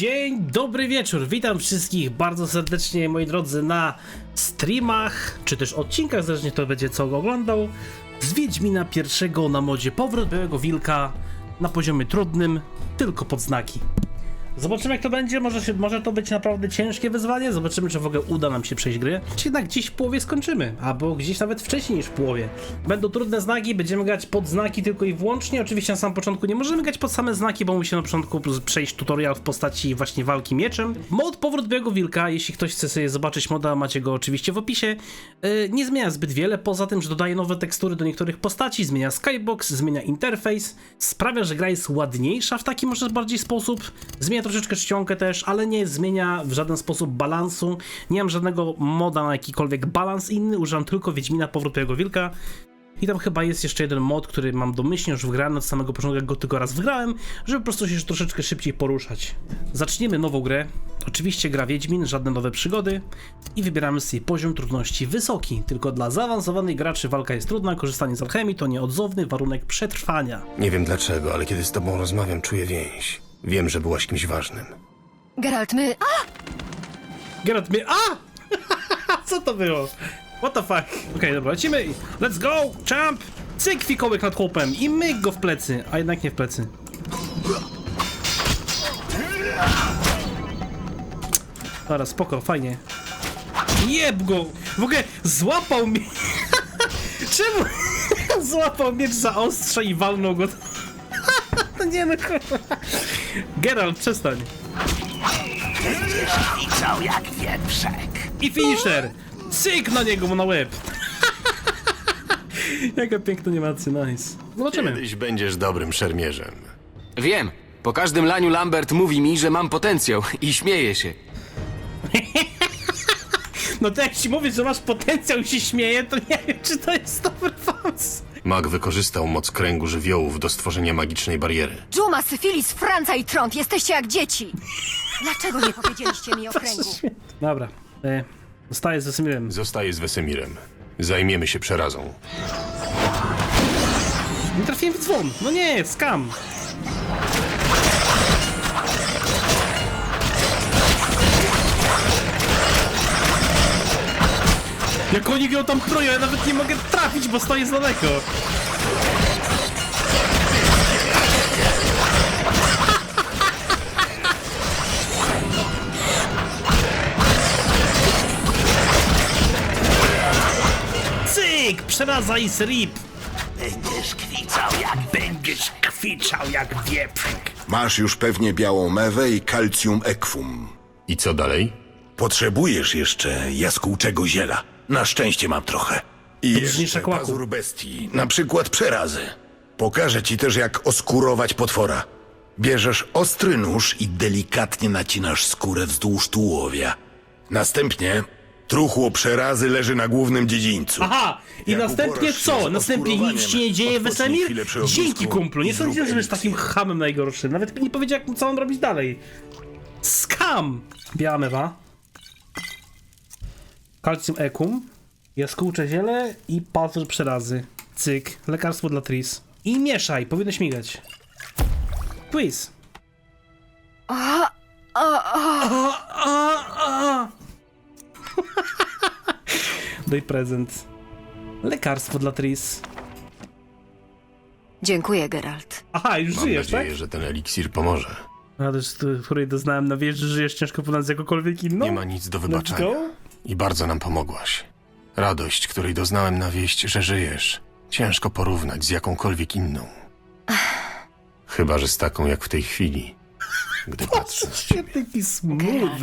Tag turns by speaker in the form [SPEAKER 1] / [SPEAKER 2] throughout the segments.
[SPEAKER 1] Dzień dobry wieczór, witam wszystkich bardzo serdecznie moi drodzy na streamach, czy też odcinkach, zależnie to będzie co oglądał, z Wiedźmina pierwszego na modzie Powrót Białego Wilka na poziomie trudnym, tylko pod znaki. Zobaczymy jak to będzie, może, się, może to być naprawdę ciężkie wyzwanie, zobaczymy czy w ogóle uda nam się przejść gry, czy jednak gdzieś w połowie skończymy, albo gdzieś nawet wcześniej niż w połowie. Będą trudne znaki, będziemy grać pod znaki tylko i wyłącznie, oczywiście na samym początku nie możemy grać pod same znaki, bo musimy na początku przejść tutorial w postaci właśnie walki mieczem. Mod Powrót Białego Wilka, jeśli ktoś chce sobie zobaczyć moda, macie go oczywiście w opisie, yy, nie zmienia zbyt wiele, poza tym, że dodaje nowe tekstury do niektórych postaci, zmienia skybox, zmienia interfejs, sprawia, że gra jest ładniejsza w taki może bardziej sposób, zmienia troszeczkę czcionkę też, ale nie zmienia w żaden sposób balansu, nie mam żadnego moda na jakikolwiek balans inny, używam tylko Wiedźmina Powrót Białego Wilka, i tam chyba jest jeszcze jeden mod, który mam domyślnie już wgrany od samego początku, jak go tylko raz wgrałem, żeby po prostu się troszeczkę szybciej poruszać. Zaczniemy nową grę. Oczywiście gra Wiedźmin, żadne nowe przygody i wybieramy sobie poziom trudności wysoki. Tylko dla zaawansowanych graczy walka jest trudna, korzystanie z alchemii to nieodzowny warunek przetrwania.
[SPEAKER 2] Nie wiem dlaczego, ale kiedy z tobą rozmawiam, czuję więź. Wiem, że byłaś kimś ważnym.
[SPEAKER 3] Geralt, my... A!
[SPEAKER 1] Geralt mnie... A! Co to było? What the fuck? Okej, dobra, lecimy. Let's go! Champ! Cyk, fikołek nad chłopem i myk go w plecy. A jednak nie w plecy. Dobra, spoko, fajnie. Jeb go! W ogóle złapał mnie... Czemu? złapał miecz za ostrze i walnął go... no nie no, kurwa. Geralt, przestań.
[SPEAKER 4] Widział jak wieprzek.
[SPEAKER 1] I finisher! Cyk na niego mu na łeb! Jaka piękna animacja, nice. Zobaczymy.
[SPEAKER 2] Kiedyś będziesz dobrym szermierzem.
[SPEAKER 5] Wiem. Po każdym laniu Lambert mówi mi, że mam potencjał i śmieje się.
[SPEAKER 1] No to jak ci mówię, że masz potencjał i się śmieje, to nie wiem, czy to jest dobry pomysł.
[SPEAKER 2] Mag wykorzystał moc kręgu żywiołów do stworzenia magicznej bariery.
[SPEAKER 3] Dżuma, Syfilis, Franca i Trąd, jesteście jak dzieci! Dlaczego nie powiedzieliście mi o kręgu?
[SPEAKER 1] Dobra, e, zostaję z Wesemirem.
[SPEAKER 2] Zostaje z Wesemirem. Zajmiemy się przerazą.
[SPEAKER 1] Nie trafiłem w dzwon. No nie, skam. Jak oni go tam prują, ja nawet nie mogę trafić, bo stoję z daleko. Cyk! Przeraza i srip!
[SPEAKER 4] Będziesz kwicał jak
[SPEAKER 1] Będziesz kwiczał jak wieprzek.
[SPEAKER 6] Masz już pewnie białą mewę i kalcium ekwum.
[SPEAKER 2] I co dalej?
[SPEAKER 6] Potrzebujesz jeszcze jaskółczego ziela. Na szczęście mam trochę. I jeszcze
[SPEAKER 1] szakłaku.
[SPEAKER 6] pazur bestii, na przykład przerazy. Pokażę ci też jak oskurować potwora. Bierzesz ostry nóż i delikatnie nacinasz skórę wzdłuż tułowia. Następnie truchło przerazy leży na głównym dziedzińcu.
[SPEAKER 1] Aha! I
[SPEAKER 6] Jak
[SPEAKER 1] następnie
[SPEAKER 6] uporasz się
[SPEAKER 1] co?
[SPEAKER 6] z
[SPEAKER 1] Następnie nic ci nie dzieje,
[SPEAKER 6] odpocznij
[SPEAKER 1] Wesemir?
[SPEAKER 6] chwilę przy ognisku
[SPEAKER 1] Dzięki kumplu, nie
[SPEAKER 6] i zrób
[SPEAKER 1] sądziłem, że jest takim hamem najgorszym. Nawet mi nie powiedział, jak, co mam robić dalej. Skam! Biała mewa. Kalcium ekum. Jaskółcze ziele i pazur przerazy. Cyk. Lekarstwo dla Tris. I mieszaj, powinno śmigać. Quiz.
[SPEAKER 3] A, a, a.
[SPEAKER 1] A, a. Daj prezent. Lekarstwo dla Tris.
[SPEAKER 3] Dziękuję, Geralt.
[SPEAKER 1] Aha, już
[SPEAKER 2] Mam
[SPEAKER 1] żyjesz,
[SPEAKER 2] nadzieję,
[SPEAKER 1] tak?
[SPEAKER 2] że ten eliksir pomoże.
[SPEAKER 1] Radość, której doznałem na wieży, że żyjesz ciężko ponad jakąkolwiek inną?
[SPEAKER 2] Nie ma nic do
[SPEAKER 1] Let's
[SPEAKER 2] wybaczenia.
[SPEAKER 1] go.
[SPEAKER 2] I bardzo nam pomogłaś. Radość, której doznałem na wieść, że żyjesz, ciężko porównać z jakąkolwiek inną. Chyba, że z taką jak w tej chwili. Gdy patrzę na ciebie.
[SPEAKER 1] Taki smooth.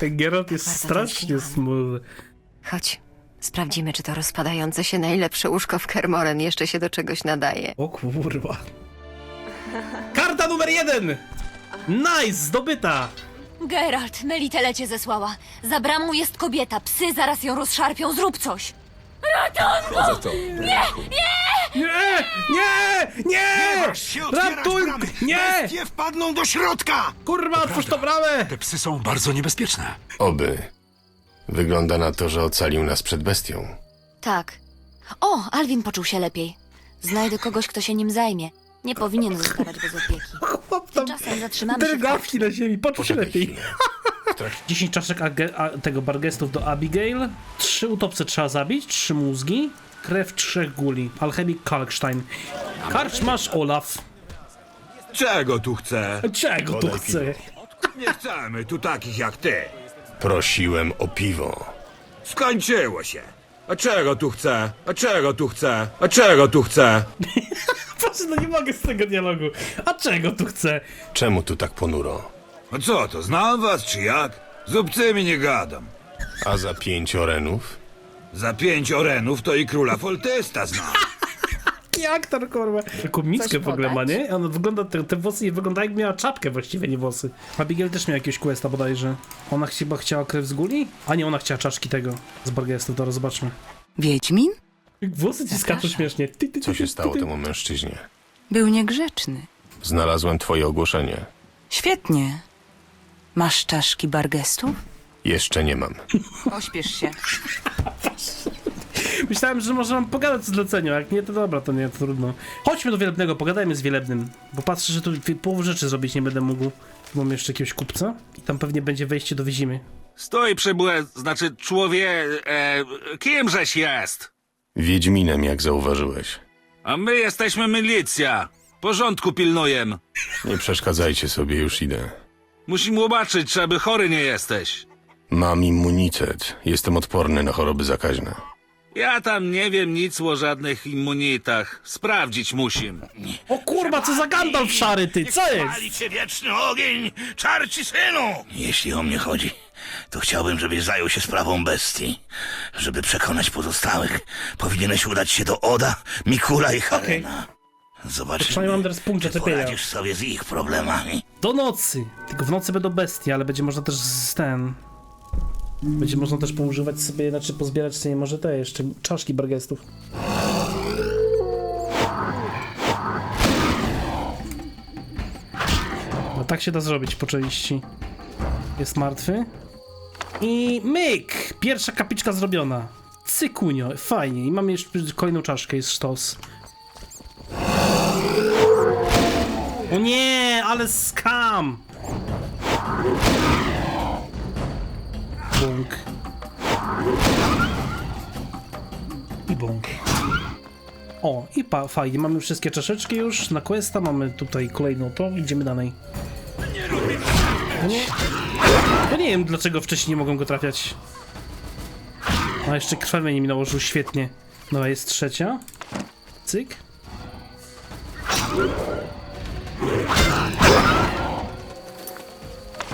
[SPEAKER 1] Ten Geralt jest
[SPEAKER 3] Bardzo
[SPEAKER 1] strasznie
[SPEAKER 3] tęskniłam.
[SPEAKER 1] smooth.
[SPEAKER 3] Chodź, sprawdzimy, czy to rozpadające się najlepsze łóżko w Kermoren jeszcze się do czegoś nadaje.
[SPEAKER 1] O kurwa. Karta numer jeden! Nice, zdobyta!
[SPEAKER 7] Geralt, Melitele cię zesłała. Za bramą jest kobieta, psy zaraz ją rozszarpią, zrób coś.
[SPEAKER 1] Nie! Nie! Nie!
[SPEAKER 4] się otwierać
[SPEAKER 1] Ratuj!
[SPEAKER 4] bramy.
[SPEAKER 1] Nie!
[SPEAKER 4] Bestie wpadną do środka!
[SPEAKER 1] Kurwa, otwórz tą bramę!
[SPEAKER 4] Te psy są bardzo niebezpieczne.
[SPEAKER 2] Oby. Wygląda na to, że ocalił nas przed bestią.
[SPEAKER 7] Tak. O, Alwin poczuł się lepiej. Znajdę kogoś, kto się nim zajmie. Nie powinien zostawać bez opieki.
[SPEAKER 1] Chłop
[SPEAKER 7] Czasem zatrzymamy się w
[SPEAKER 1] Drgawki na ziemi, poczuć się lepiej.
[SPEAKER 2] chwilę. W trakcie
[SPEAKER 1] 10 czaszek age- a, tego bargestów do Abigail. 3 utopce trzeba zabić, 3 mózgi. Krew trzech guli. Alchemik Kalkstein. Karczmasz Olaf.
[SPEAKER 8] Czego tu chce?
[SPEAKER 1] Czego tu chce?
[SPEAKER 8] Nie chcemy tu takich jak ty.
[SPEAKER 2] prosiłem o piwo.
[SPEAKER 8] Skończyło się. A czego tu chce? A czego tu chce? A czego tu chce?
[SPEAKER 1] Proszę, no nie mogę z tego dialogu. A czego tu chce?
[SPEAKER 2] Czemu tu tak ponuro?
[SPEAKER 8] A co to, znam was czy jak? Z obcymi nie gadam.
[SPEAKER 2] A za pięć orenów?
[SPEAKER 8] Za pięć orenów to i króla Foltesta znam.
[SPEAKER 1] Jaki aktor, kurwa. Taką miskę w ogóle ma,
[SPEAKER 7] podać?
[SPEAKER 1] nie? Ona wygląda, te, te włosy jej wygląda jak miała czapkę właściwie, nie włosy. Abigail też miała jakiegoś questa bodajże. Ona chyba chciała krew z guli? A nie, ona chciała czaszki tego z bargestów, to zobaczmy.
[SPEAKER 9] Wiedźmin?
[SPEAKER 1] Włosy ci skaczą śmiesznie. Ty, ty, ty,
[SPEAKER 2] Co się
[SPEAKER 1] ty,
[SPEAKER 2] stało
[SPEAKER 1] ty.
[SPEAKER 2] temu mężczyźnie?
[SPEAKER 9] Był niegrzeczny.
[SPEAKER 2] Znalazłem twoje ogłoszenie.
[SPEAKER 9] Świetnie. Masz czaszki bargestów?
[SPEAKER 2] Jeszcze nie mam.
[SPEAKER 9] Pośpiesz się.
[SPEAKER 1] Myślałem, że może mam pogadać o zleceniu, a jak nie, to dobra, to nie, to trudno. Chodźmy do Wielebnego, pogadajmy z Wielebnym, bo patrzę, że tu połowę rzeczy zrobić nie będę mógł. Tu mam jeszcze jakiegoś kupca i tam pewnie będzie wejście do Wyzimy.
[SPEAKER 10] Stoi przybyłe, znaczy człowie... E, kimżeś jest?
[SPEAKER 2] Wiedźminem, jak zauważyłeś.
[SPEAKER 10] A my jesteśmy milicja. Porządku pilnujem.
[SPEAKER 2] Nie przeszkadzajcie sobie, już idę.
[SPEAKER 10] Musimy zobaczyć, czy aby chory nie jesteś.
[SPEAKER 2] Mam immunitet. Jestem odporny na choroby zakaźne.
[SPEAKER 10] Ja tam nie wiem nic o żadnych immunitach. Sprawdzić musim.
[SPEAKER 1] O kurwa, co za Gandalf szary, ty, co jest?
[SPEAKER 4] Pali cię wieczny ogień, czarci synu! Jeśli o mnie chodzi, to chciałbym, żebyś zajął się sprawą bestii. Żeby przekonać pozostałych, powinieneś udać się do Oda, Mikula i Harena. Zobaczymy,
[SPEAKER 1] Przynajmniej mam teraz punkt
[SPEAKER 4] czy
[SPEAKER 1] zaczepienia.
[SPEAKER 4] poradzisz sobie z ich problemami.
[SPEAKER 1] Do nocy! Tylko w nocy będą bestie, ale będzie można też z ten... Będzie można też poużywać sobie, znaczy pozbierać sobie może te jeszcze czaszki bargestów. No tak się da zrobić po części. Jest martwy. I myk! Pierwsza kapliczka zrobiona. Cykunio, fajnie. I mamy jeszcze kolejną czaszkę, jest sztos. O nie, ale skam! Bąk. I bąk. O, i pa, fajnie, mamy wszystkie czaszeczki już na questa, mamy tutaj kolejną to, idziemy dalej. Nie, no nie wiem dlaczego wcześniej nie mogą go trafiać. A jeszcze krwawienie mi nałożył, świetnie. Dobra, jest trzecia. Cyk.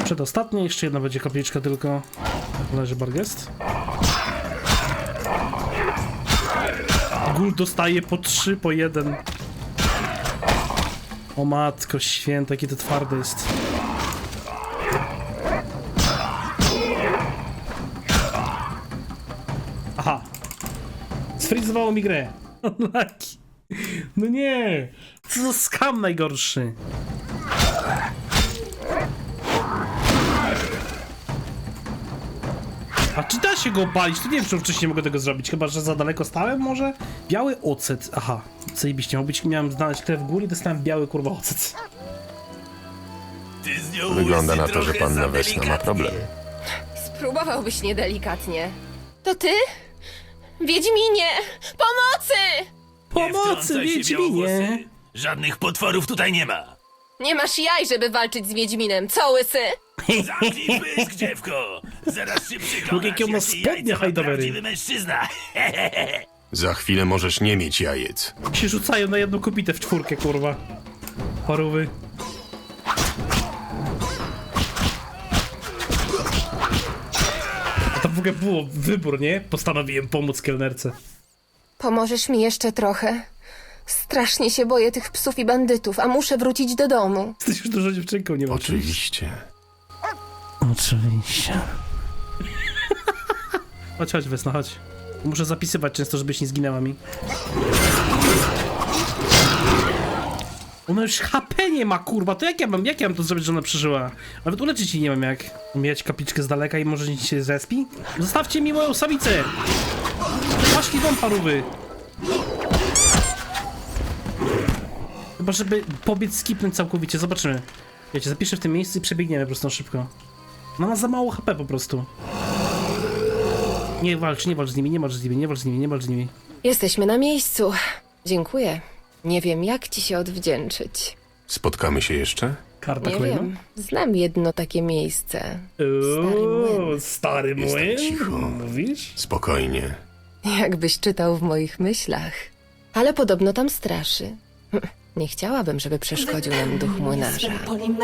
[SPEAKER 1] Przedostatnie, jeszcze jedna będzie kapliczka tylko. Leży Bargest. Gul dostaje po trzy, po jeden. O matko święta, jakie to twarde jest. Sfrizowało mi grę. Unlucky. No nie. Co za skam najgorszy. A czy da się go opalić? To nie wiem, czy wcześniej mogę tego zrobić, chyba że za daleko stałem może? Biały ocet, aha, zajebiście, miał być, miałem znaleźć krew w góry, dostałem biały kurwa ocet.
[SPEAKER 2] Wygląda na to, że panna Wesna ma problem.
[SPEAKER 3] Spróbowałbyś niedelikatnie.
[SPEAKER 7] To ty? Wiedźminie! Pomocy!
[SPEAKER 1] Pomocy, Wiedźminie!
[SPEAKER 4] Żadnych potworów tutaj nie ma.
[SPEAKER 7] Nie masz jaj, żeby walczyć z Wiedźminem, co łysy?
[SPEAKER 4] Zamknij pysk, dziewko! Zaraz się przekonasz, jaki
[SPEAKER 1] spodnie
[SPEAKER 4] jajca ma
[SPEAKER 1] hajdowery.
[SPEAKER 4] prawdziwy mężczyzna.
[SPEAKER 2] Za chwilę możesz nie mieć jajec.
[SPEAKER 1] Się rzucają na jedną kopitę w czwórkę, kurwa. Parówy. W ogóle było wybór, nie? Postanowiłem pomóc kelnerce.
[SPEAKER 7] Pomożesz mi jeszcze trochę? Strasznie się boję tych psów i bandytów, a muszę wrócić do domu.
[SPEAKER 1] Jesteś już dużo dziewczynką, nie ma
[SPEAKER 2] Oczywiście.
[SPEAKER 1] Oczywiście. chodź, chodź, Wesna, chodź. Muszę zapisywać często, żebyś nie zginęła mi. Ona już HP nie ma, kurwa, to jak ja mam, jak ja mam to zrobić, że ona przeżyła? Nawet uleczyć jej nie mam jak. Mijać kapliczkę z daleka i może nic się zrespi? Zostawcie mi moją samicę! Właśnie wam parówy! Chyba, żeby pobiec skipnąć całkowicie, zobaczymy. Wiecie, zapiszę w tym miejscu i przebiegniemy po prostu szybko. No ma za mało HP po prostu. Nie walcz, nie walcz z nimi, nie walcz z nimi, nie walcz z nimi, nie walcz z nimi.
[SPEAKER 7] Jesteśmy na miejscu. Dziękuję. Nie wiem, jak ci się odwdzięczyć.
[SPEAKER 2] Spotkamy się jeszcze?
[SPEAKER 1] Karta
[SPEAKER 7] Nie
[SPEAKER 1] kolejna.
[SPEAKER 7] wiem. Znam jedno takie miejsce. Stary
[SPEAKER 1] Uuu,
[SPEAKER 7] młyn.
[SPEAKER 1] stary
[SPEAKER 2] Jestem
[SPEAKER 1] młyn.
[SPEAKER 2] cicho.
[SPEAKER 1] Mówisz?
[SPEAKER 2] Spokojnie.
[SPEAKER 7] Jakbyś czytał w moich myślach. Ale podobno tam straszy. Nie chciałabym, żeby przeszkodził nam duch młynarza.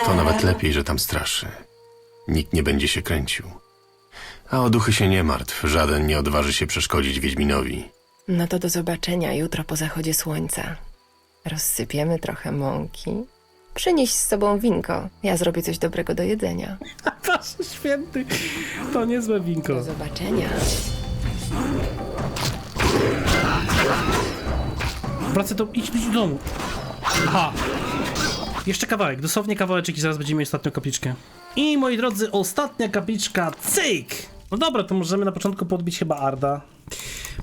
[SPEAKER 2] To nawet lepiej, że tam straszy. Nikt nie będzie się kręcił. A o duchy się nie martw, żaden nie odważy się przeszkodzić Wiedźminowi.
[SPEAKER 7] No to do zobaczenia jutro po zachodzie słońca. Rozsypiemy trochę mąki. Przynieś z sobą winko. Ja zrobię coś dobrego do jedzenia.
[SPEAKER 1] Boże święty, to niezłe winko.
[SPEAKER 7] Do zobaczenia.
[SPEAKER 1] Wracaj do... idź, do domu. Aha. Jeszcze kawałek, dosłownie kawałeczek i zaraz będziemy mieli ostatnią kapliczkę. I moi drodzy, ostatnia kapliczka, cyk! No dobra, to możemy na początku podbić chyba Arda.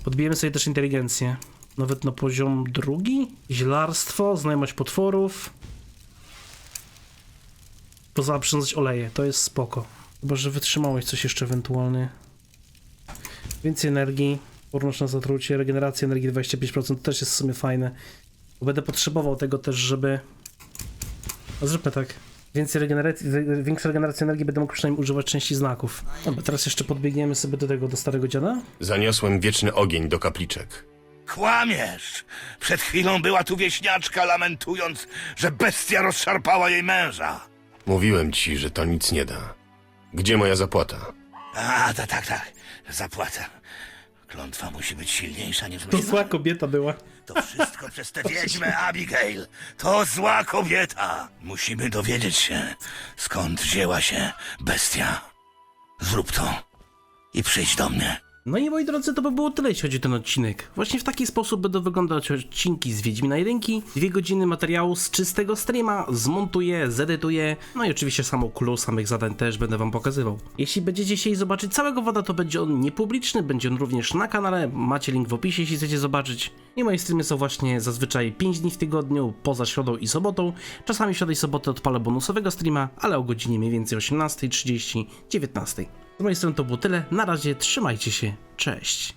[SPEAKER 1] Podbijemy sobie też inteligencję. Nawet na poziom drugi. Zielarstwo, znajomość potworów. Pozwala przyrządzać oleje, to jest spoko. Chyba, że wytrzymałeś coś jeszcze ewentualnie. Więcej energii, porność na zatrucie, regeneracja energii 25% to też jest w sumie fajne. Bo będę potrzebował tego też, żeby... No zróbmy tak. Więcej regeneracji, większa regeneracja energii będę mógł przynajmniej używać części znaków. Dobra, teraz jeszcze podbiegniemy sobie do tego, do starego dziada.
[SPEAKER 2] Zaniosłem wieczny ogień do kapliczek.
[SPEAKER 4] Kłamiesz! Przed chwilą była tu wieśniaczka, lamentując, że bestia rozszarpała jej męża.
[SPEAKER 2] Mówiłem ci, że to nic nie da. Gdzie moja zapłata?
[SPEAKER 4] A, tak, tak, tak. Zapłacę. Klątwa musi być silniejsza niż
[SPEAKER 1] To
[SPEAKER 4] myślałem.
[SPEAKER 1] zła kobieta była.
[SPEAKER 4] To wszystko przez tę wiedźmę Abigail. To zła kobieta. Musimy dowiedzieć się, skąd wzięła się bestia. Zrób to i przyjdź do mnie.
[SPEAKER 1] No i moi drodzy, to by było tyle, jeśli chodzi o ten odcinek. Właśnie w taki sposób będą wyglądać odcinki z Wiedźmina 1. Dwie godziny materiału z czystego streama, zmontuję, zedytuję, no i oczywiście samą kulą samych zadań też będę wam pokazywał. Jeśli będziecie chcieli zobaczyć całego woda, to będzie on niepubliczny, będzie on również na kanale, macie link w opisie, jeśli chcecie zobaczyć. I moje streamy są właśnie zazwyczaj 5 dni w tygodniu, poza środą i sobotą. Czasami środę i sobotę odpalę bonusowego streama, ale o godzinie mniej więcej 18.30, 19.00. Z mojej strony to było tyle. Na razie trzymajcie się. Cześć.